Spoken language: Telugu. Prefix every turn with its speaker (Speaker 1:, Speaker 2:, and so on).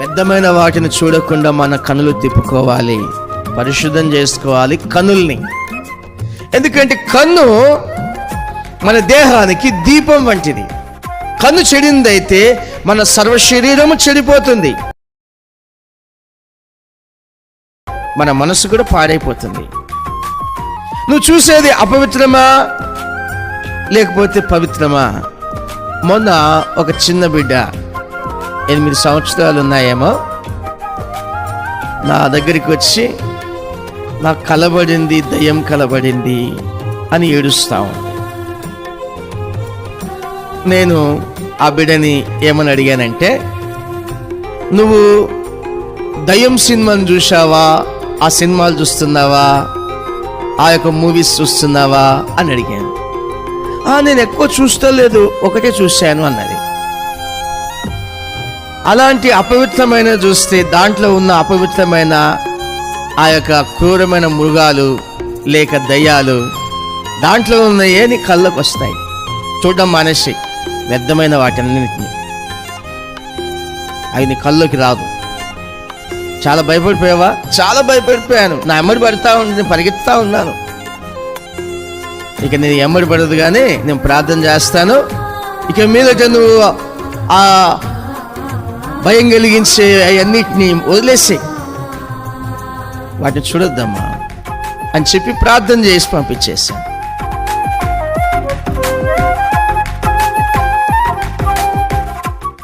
Speaker 1: పెద్దమైన వాటిని చూడకుండా మన కనులు తిప్పుకోవాలి. పరిశుద్ధం చేసుకోవాలి కనుల్ని. ఎందుకంటే కన్ను మన దేహానికి దీపం వంటిది. కన్ను చెడిందైతే మన సర్వ శరీరము చెడిపోతుంది. మన మనసు కూడా పాడైపోతుంది. నువ్వు చూసేది అపవిత్రమా? లేకపోతే పవిత్రమా? మొన్న ఒక చిన్న బిడ్డ ఎనిమిది సంవత్సరాలు ఉన్నాయేమో. నా దగ్గరికి వచ్చి నాకు కలబడింది దయ్యం కలబడింది అని ఏడుస్తాం నేను ఆ బిడ్డని ఏమని అడిగానంటే నువ్వు దయ్యం సినిమాను చూసావా ఆ సినిమాలు చూస్తున్నావా? ఆ యొక్క మూవీస్ చూస్తున్నావా? అని అడిగాను. నేను ఎక్కువ చూస్తలేదు ఒకటే చూశాను అన్నది. అలాంటి అపవిత్రమైన చూస్తే దాంట్లో ఉన్న అపవిత్రమైన ఆ యొక్క క్రూరమైన మృగాలు లేక దయ్యాలు దాంట్లో ఉన్నాయే నీ కళ్ళకు వస్తాయి. చూడడం మానేసి వ్యర్థమైన వాటన్నిటిని. అవి నీ కళ్ళకి రాదు. చాలా భయపడిపోయావా? చాలా భయపడిపోయాను. నా ఎమ్మడి పడతా నేను పరిగెత్తుతా ఉన్నాను. ఇక నేను ఎమ్మడి పడదు కానీ నేను ప్రార్థన చేస్తాను. ఇక మీదట నువ్వు ఆ భయం కలిగించే అవన్నిటిని వదిలేసి. వాటిని చూడొద్దమ్మా అని చెప్పి ప్రార్థన చేసి పంపించేశాను.